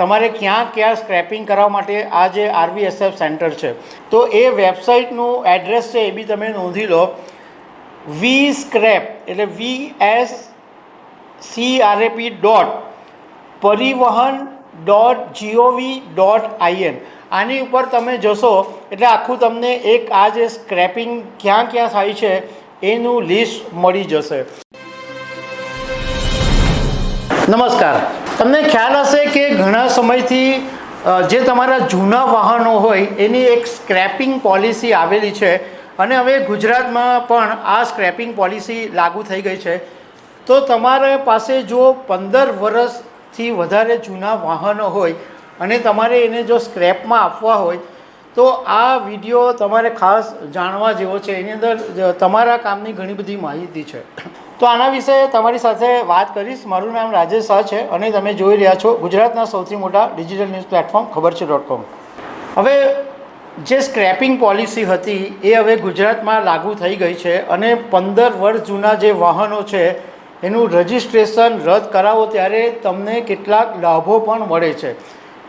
તમારે ક્યાં ક્યાં સ્ક્રેપિંગ કરવા માટે આ જે આરવીએસએફ સેન્ટર છે, તો એ વેબસાઇટનું એડ્રેસ છે એ બી તમે નોંધી લો. વી સ્ક્રેપ એટલે V S C RAP dot Parivahan dot GOV dot IN આની ઉપર તમે જશો એટલે આખું તમને એક આ જે સ્ક્રેપિંગ ક્યાં ક્યાં થાય છે એનું લિસ્ટ મળી જશે. નમસ્કાર. તમને ખ્યાલ હશે કે ઘણા સમયથી જે તમારા જૂના વાહનો હોય, એની એક સ્ક્રેપિંગ પોલિસી આવેલી છે. અને હવે ગુજરાતમાં પણ આ સ્ક્રેપિંગ પોલિસી લાગુ થઈ ગઈ છે. તો તમારા પાસે જો પંદર વર્ષથી વધારે જૂના વાહનો હોય, અને તમારે એને જો સ્ક્રેપમાં આપવા હોય, તો આ વીડિયો તમારે ખાસ જાણવા જેવો છે. એની અંદર તમારા કામની ઘણી બધી માહિતી છે. તો આના વિશે તમારી સાથે વાત કરીશ. મારું નામ રાજેશ શાહ છે અને તમે જોઈ રહ્યા છો ગુજરાતના સૌથી મોટા ડિજિટલ ન્યૂઝ પ્લેટફોર્મ ખબર છે ડોટ કોમ. હવે જે સ્ક્રેપિંગ પોલિસી હતી એ હવે ગુજરાતમાં લાગુ થઈ ગઈ છે અને પંદર વર્ષ જૂના જે વાહનો છે એનું રજિસ્ટ્રેશન રદ કરાવો ત્યારે તમને કેટલાક લાભો પણ મળે છે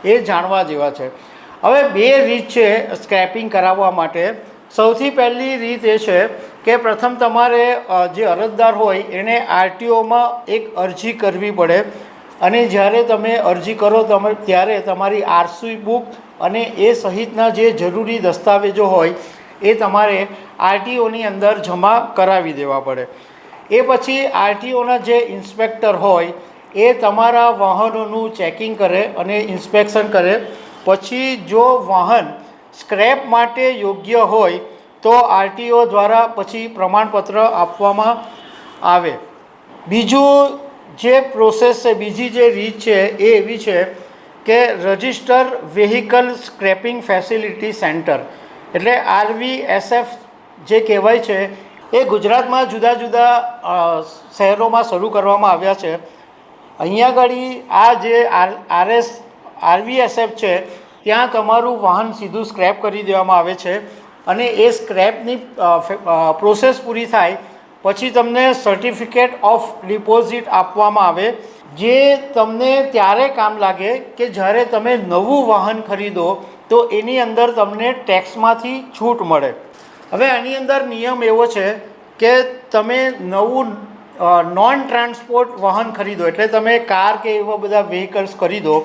એ જાણવા જેવા છે. હવે બે રીત છે સ્ક્રેપિંગ કરાવવા માટે. સૌથી પહેલી રીત એ છે કે પ્રથમ તમારે જે અરજદાર હોય એણે આરટીઓમાં એક અરજી કરવી પડે. અને જ્યારે તમે અરજી કરો તમે, ત્યારે તમારી આરસી બુક અને એ સહિતના જે જરૂરી દસ્તાવેજો હોય, એ તમારે આરટીઓની અંદર જમા કરાવી દેવા પડે. એ પછી આરટીઓના જે ઇન્સ્પેક્ટર હોય, એ તમારા વાહનોનું ચેકિંગ કરે અને ઇન્સ્પેક્શન કરે. પછી જો વાહન સ્ક્રેપ માટે યોગ્ય હોય તો આરટીઓ દ્વારા પછી પ્રમાણપત્ર આપવામાં આવે. બીજું જે પ્રોસેસ છે, બીજી જે રીત છે એ એવી છે કે register vehicle scrapping facility centre, એટલે આરવીએસએફ જે કહેવાય છે, એ ગુજરાતમાં જુદા જુદા શહેરોમાં શરૂ કરવામાં આવ્યા છે. અહીંયા આગળ આ જે આર, આરએસ, આરવીએસએફ છે, ત્યાં તમારું વાહન સીધું સ્ક્રેપ કરી દેવામાં આવે છે. અને એ સ્ક્રેપની પ્રોસેસ પૂરી થાય, પછી તમને સર્ટિફિકેટ ઓફ ડિપોઝિટ આપવામાં આવે, જે તમને ત્યારે કામ લાગે કે જ્યારે તમે નવું વાહન ખરીદો, તો એની અંદર તમને ટેક્સમાંથી છૂટ મળે. હવે આની અંદર નિયમ એવો છે કે તમે નવું નોન ટ્રાન્સપોર્ટ વાહન ખરીદો, એટલે તમે કાર કે એવા બધા વ્હીકલ્સ ખરીદો,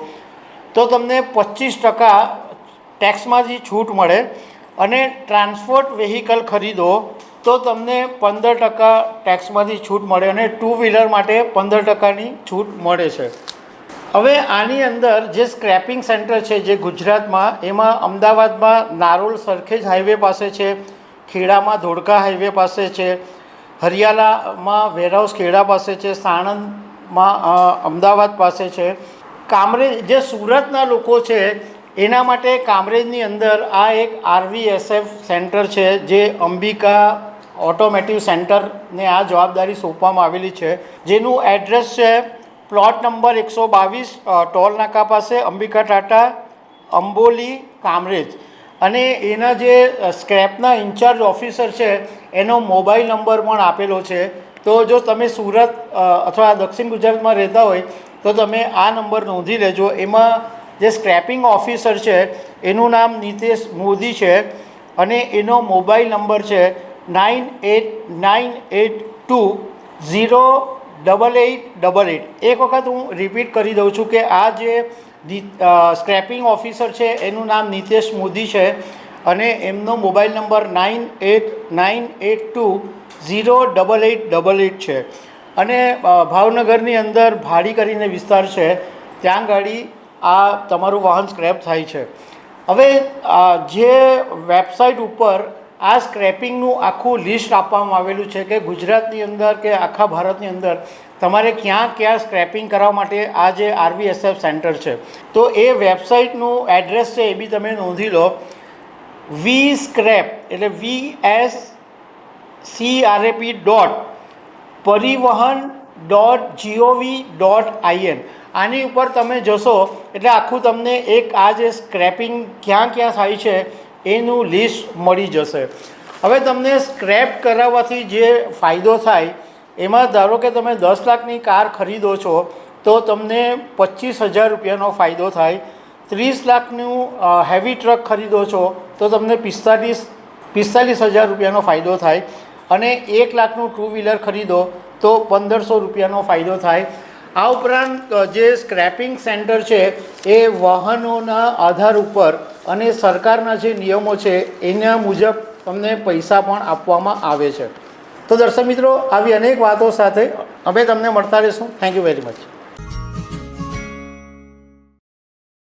તો તમને પચીસ ટકા ટેક્સમાંથી છૂટ મળે. અને ટ્રાન્સપોર્ટ વેહિકલ ખરીદો, તો તમને પંદર ટકા ટેક્સમાંથી છૂટ મળે અને ટુ વ્હીલર માટે પંદર ટકાની છૂટ મળે છે. હવે આની અંદર જે સ્ક્રેપિંગ સેન્ટર છે જે ગુજરાતમાં, એમાં અમદાવાદમાં નારોલ સરખેજ હાઈવે પાસે છે, ખેડામાં ધોળકા હાઈવે પાસે છે હરિયાલામાં વેરહાઉસ ખેડા પાસે છે, સાણંદમાં અમદાવાદ પાસે છે. કામરેજ, જે સુરતના લોકો છે એના માટે કામરેજની અંદર આ એક આરવીએસએફ સેન્ટર છે, જે અંબિકા ઓટોમેટિવ સેન્ટરને આ જવાબદારી સોંપવામાં આવેલી છે. જેનું એડ્રેસ છે પ્લોટ નંબર એકસો બાવીસ ટોલ નાકા પાસે અંબિકા ટાટા, અંબોલી, કામરેજ. અને એના જે સ્ક્રેપના ઇન્ચાર્જ ઓફિસર છે, એનો મોબાઈલ નંબર પણ આપેલો છે. તો જો તમે સુરત અથવા દક્ષિણ ગુજરાતમાં રહેતા હોય, તો તમે આ નંબર નોંધી લેજો. એમાં જે સ્ક્રેપિંગ ઓફિસર છે, એનું નામ નિતેશ મોદી છે અને એનો મોબાઈલ નંબર છે nine eight nine eight two zero double eight double eight એક વખત હું રિપીટ કરી દઉં છું કે આ જે સ્ક્રેપિંગ ઓફિસર છે, એનું નામ નિતેશ મોદી છે અને એમનો mobile number nine eight nine eight two zero double eight double eight છે. અને ભાવનગરની અંદર ભાડી કરીને વિસ્તાર છે, ત્યાં ગાડી આ તમારું વાહન સ્ક્રેપ થાય છે. હવે જે વેબસાઇટ ઉપર આ સ્ક્રેપિંગનું આખું લિસ્ટ આપવામાં આવેલું છે કે ગુજરાતની અંદર કે આખા ભારતની અંદર તમારે ક્યાં ક્યાં સ્ક્રેપિંગ કરવા માટે આ જે આરવીએસએફ સેન્ટર છે. તો એ વેબસાઇટનું એડ્રેસ છે એ બી તમે નોંધી લો. વી સ્ક્રેપ એટલે V S C RAP dot Parivahan dot GOV dot IN આની ઉપર તમે જશો, એટલે આખું તમને એક આ જે સ્ક્રેપિંગ ક્યાં ક્યાં થાય છે, એનું લિસ્ટ મળી જશે. હવે તમને સ્ક્રેપ કરાવવાથી જે ફાયદો થાય, એમાં ધારો કે તમે દસ લાખની કાર ખરીદો છો, તો તમને પચીસ હજાર રૂપિયાનો ફાયદો થાય. ત્રીસ લાખનું હેવી ટ્રક ખરીદો છો, તો તમને પિસ્તાલીસ પિસ્તાલીસ હજાર રૂપિયાનો ફાયદો થાય. અને એક લાખનું ટુ વ્હીલર ખરીદો, તો પંદરસો રૂપિયાનો ફાયદો થાય. આ ઉપરાંત જે સ્ક્રેપિંગ સેન્ટર છે, એ વાહનોના આધાર ઉપર અને સરકારના જે નિયમો છે, એના મુજબ તમને પૈસા પણ આપવામાં આવે છે. તો દર્શક મિત્રો, આવી અનેક વાતો સાથે અમે તમને મળતા રહીશું. Thank you very much